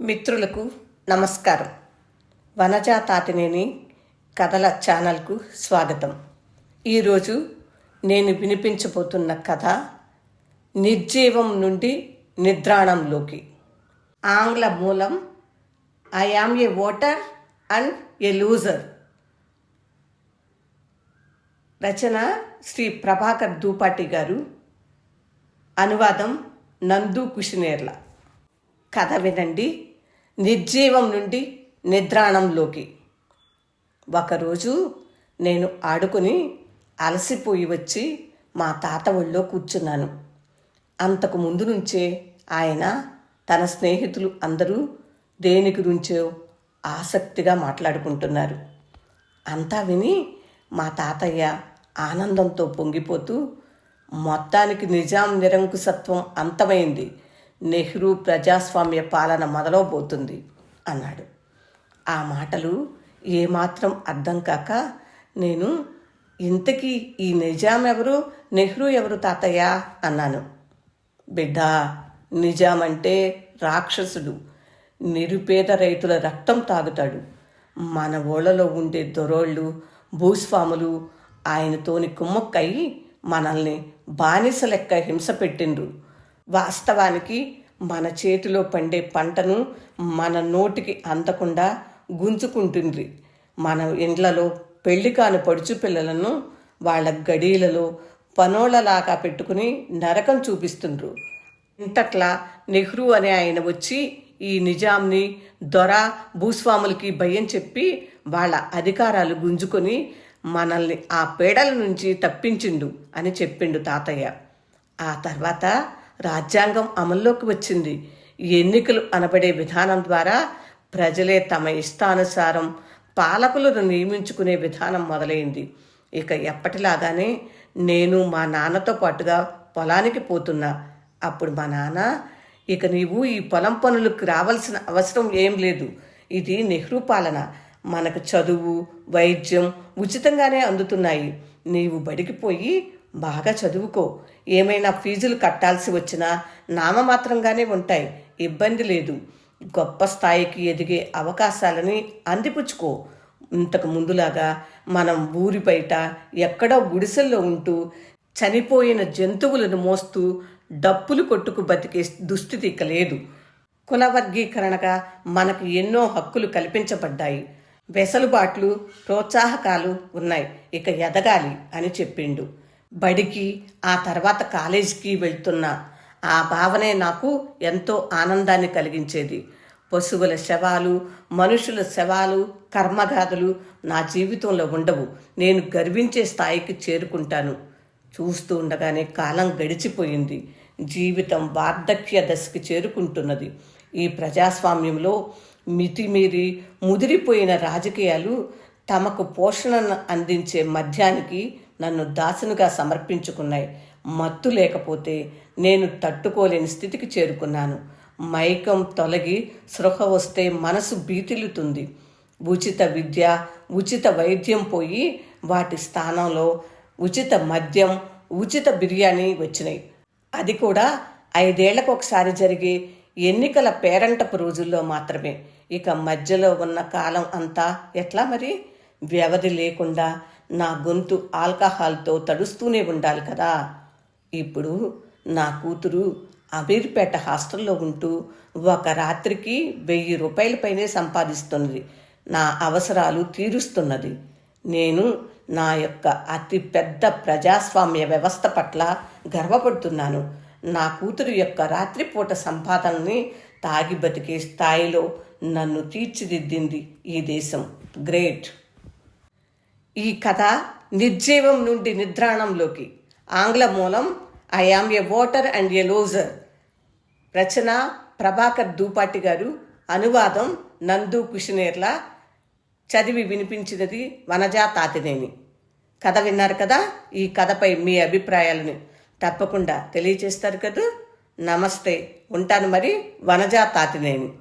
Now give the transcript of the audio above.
మిత్రులకు నమస్కారం. వనజా తాతినేని కథల ఛానల్కు స్వాగతం. ఈరోజు నేను వినిపించబోతున్న కథ నిర్జీవం నుండి నిద్రాణంలోకి ఆంగ్ల మూలం I am a voter and a loser రచన శ్రీ ప్రభాకర్ దూపాటి గారు. అనువాదం నందు కుషినేర్ల. కథ వినండి. నిర్జీవం నుండి నిద్రాణంలోకి. ఒకరోజు నేను ఆడుకుని అలసిపోయి వచ్చి మా తాత ఒళ్ళో కూర్చున్నాను. అంతకు ముందు నుంచే ఆయన తన స్నేహితులు అందరూ దేని గురించో ఆసక్తిగా మాట్లాడుకుంటున్నారు. అంతా విని మా తాతయ్య ఆనందంతో పొంగిపోతూ మొత్తానికి నిజాం నిరంకుశత్వం అంతమైంది. నెహ్రూ ప్రజాస్వామ్య పాలన మొదలవబోతుంది అన్నాడు. ఆ మాటలు ఏమాత్రం అర్థం కాక నేను ఇంతకీ ఈ నిజాం ఎవరు? నెహ్రూ ఎవరు తాతయ్య అన్నాను. బిడ్డ నిజాం అంటే రాక్షసుడు నిరుపేద రైతుల రక్తం తాగుతాడు. మన ఊళ్ళలో ఉండే దొరోళ్ళు భూస్వాములు ఆయనతోని కుమ్మక్కయి మనల్ని బానిస లెక్క హింస పెట్టిండ్రు. వాస్తవానికి మన చేతిలో పండే పంటను మన నోటికి అందకుండా గుంజుకుంటుంది. మన ఇండ్లలో పెళ్ళి కాని పడుచు పిల్లలను వాళ్ళ గడీలలో పనోళ్ళలాగా పెట్టుకుని నరకం చూపిస్తుండ్రు. ఇంతట్లా నెహ్రూ అనే ఆయన వచ్చి ఈ నిజాంని దొర భూస్వాములకి భయం చెప్పి వాళ్ళ అధికారాలు గుంజుకొని మనల్ని ఆ పీడల నుంచి తప్పించిండు అని చెప్పిండు తాతయ్య. ఆ తర్వాత రాజ్యాంగం అమల్లోకి వచ్చింది. ఎన్నికలు అనబడే విధానం ద్వారా ప్రజలే తమ ఇష్టానుసారం పాలకులను నియమించుకునే విధానం మొదలైంది. ఇక ఎప్పటిలాగానే నేను మా నాన్నతో పాటుగా పొలానికి పోతున్నా. అప్పుడు మా నాన్న ఇక నీవు ఈ పొలం పనులకు రావాల్సిన అవసరం ఏం లేదు. ఇది నెహ్రూ పాలన. మనకు చదువు వైద్యం ఉచితంగానే అందుతున్నాయి. నీవు బడికి పోయి బాగా చదువుకో. ఏమైనా ఫీజులు కట్టాల్సి వచ్చినా నామమాత్రంగానే ఉంటాయి. ఇబ్బంది లేదు. గొప్ప స్థాయికి ఎదిగే అవకాశాలని అందిపుచ్చుకో. ఇంతకు ముందులాగా మనం ఊరి బయట ఎక్కడో గుడిసెల్లో ఉంటూ చనిపోయిన జంతువులను మోస్తూ డప్పులు కొట్టుకు బతికే దుస్థితి ఇక లేదు. కుల వర్గీకరణగా మనకు ఎన్నో హక్కులు కల్పించబడ్డాయి. వెసలుబాట్లు ప్రోత్సాహకాలు ఉన్నాయి. ఇక ఎదగాలి అని చెప్పిండు. బడికి ఆ తర్వాత కాలేజీకి వెళ్తున్నా ఆ భావనే నాకు ఎంతో ఆనందాన్ని కలిగించేది. పశువుల శవాలు మనుషుల శవాలు కర్మగాథలు నా జీవితంలో ఉండవు. నేను గర్వించే స్థాయికి చేరుకుంటాను. చూస్తూ ఉండగానే కాలం గడిచిపోయింది. జీవితం వార్ధక్య దశకి చేరుకుంటున్నది. ఈ ప్రజాస్వామ్యంలో మితిమీరి ముదిరిపోయిన రాజకీయాలు తమకు పోషణను అందించే మద్యానికి నన్ను దాసునుగా సమర్పించుకున్నాయి. మత్తు లేకపోతే నేను తట్టుకోలేని స్థితికి చేరుకున్నాను. మైకం తొలగి సృహ వస్తే మనసు బీతిల్లుతుంది ఉచిత విద్య ఉచిత వైద్యం పోయి వాటి స్థానంలో ఉచిత మద్యం ఉచిత బిర్యానీ వచ్చినాయి. అది కూడా ఐదేళ్ళకు ఒకసారి జరిగే ఎన్నికల పేరంటపు రోజుల్లో మాత్రమే. ఇక మధ్యలో ఉన్న కాలం అంతా ఎట్లా మరి? వ్యవధి లేకుండా నా గొంతు ఆల్కహాల్తో తడుస్తూనే ఉండాలి కదా. ఇప్పుడు నా కూతురు అమీర్పేట హాస్టల్లో ఉంటూ ఒక రాత్రికి వెయ్యి రూపాయలపైనే సంపాదిస్తున్నది. నా అవసరాలు తీరుస్తున్నది. నేను నా యొక్క అతి పెద్ద ప్రజాస్వామ్య వ్యవస్థ పట్ల గర్వపడుతున్నాను. నా కూతురు యొక్క రాత్రిపూట సంపాదనని తాగి బతికే స్థాయిలో నన్ను తీర్చిదిద్దింది ఈ దేశం. గ్రేట్. ఈ కథ నిర్జీవం నుండి నిద్రాణంలోకి ఆంగ్ల మూలం I am a voter and a loser రచన ప్రభాకర్ దూపాటి గారు. అనువాదం నందు కుషినేర్ల చదివి వినిపించినది వనజా తాతినేని. కథ విన్నారు కదా? ఈ కథపై మీ అభిప్రాయాలను తప్పకుండా తెలియచేస్తారు కదా? నమస్తే. ఉంటాను మరి వనజా తాతినేని.